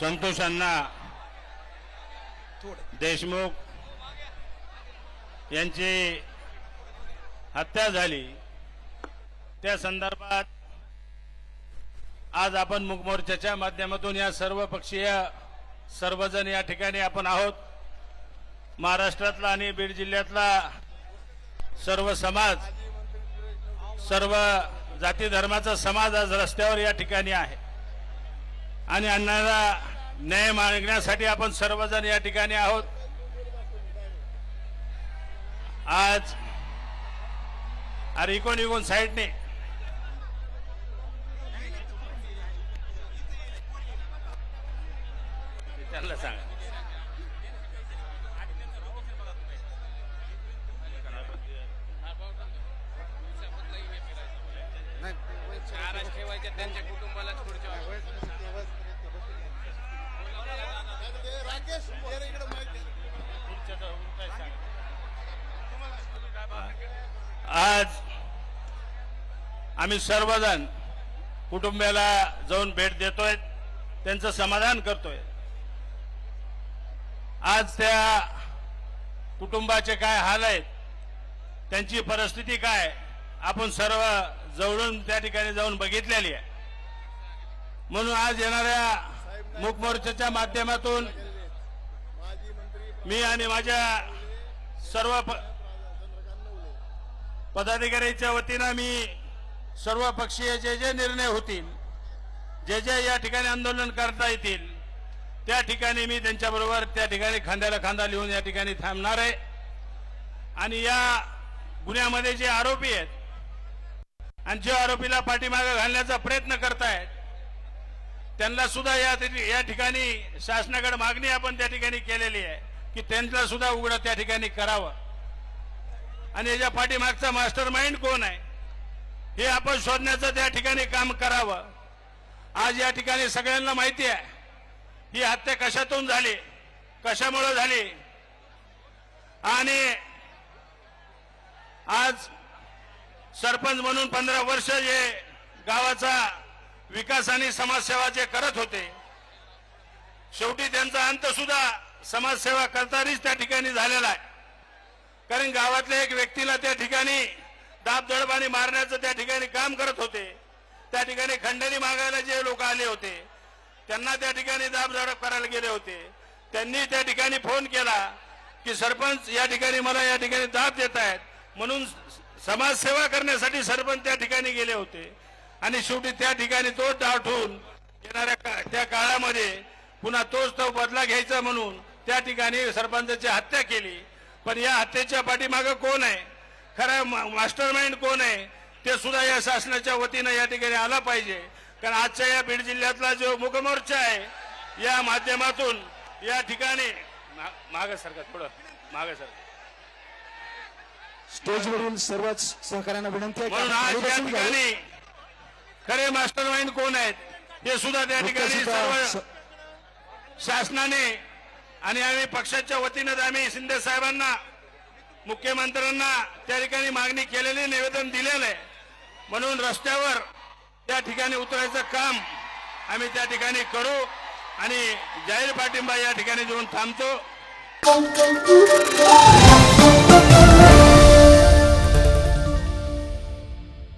संतोष अण्णा देशमुख यांची हत्या झाली. त्या संदर्भात आज आपण मुकमोर्चाच्या माध्यमातून या सर्व पक्षीय सर्वजण या ठिकाणी आपण आहोत. महाराष्ट्रातला आणि बीड जिल्ह्यातला सर्व समाज सर्व जाती धर्माचा समाज आज रस्त्यावर या ठिकाणी आहे. आणि अण्णाला न्याय मागण्यासाठी आपण सर्वजण या ठिकाणी आहोत. आज अरे इकोन इकोन साईडने. त्यांना सांगा. त्यांच्या कुटुंबालाच आज आम्ही सर्वजण कुटुंबाला जाऊन भेट देतोय त्यांचं समाधान करतोय. आज त्या कुटुंबाचे काय हाल आहेत त्यांची परिस्थिती काय आपण सर्व जवळून त्या ठिकाणी जाऊन बघितलेली आहे. म्हणून आज येणाऱ्या मुखमोर्चाच्या माध्यमातून मी आणि माझ्या सर्व पदाधिकाऱ्यांच्या वतीनं मी सर्व पक्षीय जे जे निर्णय होतील जे जे या ठिकाणी आंदोलन करता येतील त्या ठिकाणी मी त्यांच्याबरोबर त्या ठिकाणी खांद्याला खांदा लिहून या ठिकाणी थांबणार आहे. आणि या गुन्ह्यामध्ये जे आरोपी आहेत आणि जे आरोपीला पाठीमागे घालण्याचा प्रयत्न करतायत त्यांना सुद्धा या या ठिकाणी शासनाकडे मागणी आपण त्या ठिकाणी केलेली आहे की त्यांना सुद्धा उघडं त्या ठिकाणी करावं. आणि याच्या पाठीमागचा मास्टर माइंड कोण आहे? हे आपण शोधण्याचं त्या ठिकाणी काम करावं. आज या ठिकाणी सगळ्यांना माहिती आहे ही हत्या कशातून झाली? कशामुळे झाली? आणि आज सरपंच म्हणून पंधरा वर्ष जे गावाचा विकास आणि समाजसेवा जे करत होते शेवटी त्यांचा अंत सुद्धा समाजसेवा करतानाच त्या ठिकाणी झालेला आहे. कारण गावातल्या एक व्यक्तीला त्या ठिकाणी दाबदडबाने मारण्याचं त्या ठिकाणी काम करत होते. त्या ठिकाणी खंडणी मागायला जे लोक आले होते त्यांना त्या ठिकाणी दाबदडप करायला गेले होते. त्यांनी त्या ठिकाणी फोन केला की सरपंच या ठिकाणी मला या ठिकाणी दाब देत आहेत. म्हणून समाजसेवा करण्यासाठी सरपंच त्या ठिकाणी गेले होते. आणि शेवटी त्या ठिकाणी तोच डाव ठेवून येणाऱ्या का- त्या काळामध्ये पुन्हा तोच तो बदला घ्यायचा म्हणून त्या ठिकाणी सरपंचाची हत्या केली. पण या हत्येच्या पाठीमागं कोण आहे? खरा मास्टर माइंड कोण आहे? ते सुद्धा या शासनाच्या वतीनं या ठिकाणी आला पाहिजे. कारण आजच्या या बीड जिल्ह्यातला जो मुखमोर्चा आहे या माध्यमातून या ठिकाणी माग सरकार थोडं माग सरकार स्टेजवरील सर्वच सहकार्यांना विनंती आहे म्हणून आज या. ठिकाणी खरे मास्टर माइंड कोण आहेत हे सुद्धा त्या ठिकाणी सर्व शासनाने आणि आम्ही पक्षाच्या वतीनं आम्ही शिंदे साहेबांना मुख्यमंत्र्यांना त्या ठिकाणी मागणी केलेली निवेदन दिलेलं आहे. म्हणून रस्त्यावर त्या ठिकाणी उतरायचं काम आम्ही त्या ठिकाणी करू आणि जाहीर पाठिंबा या ठिकाणी देऊन थांबतो.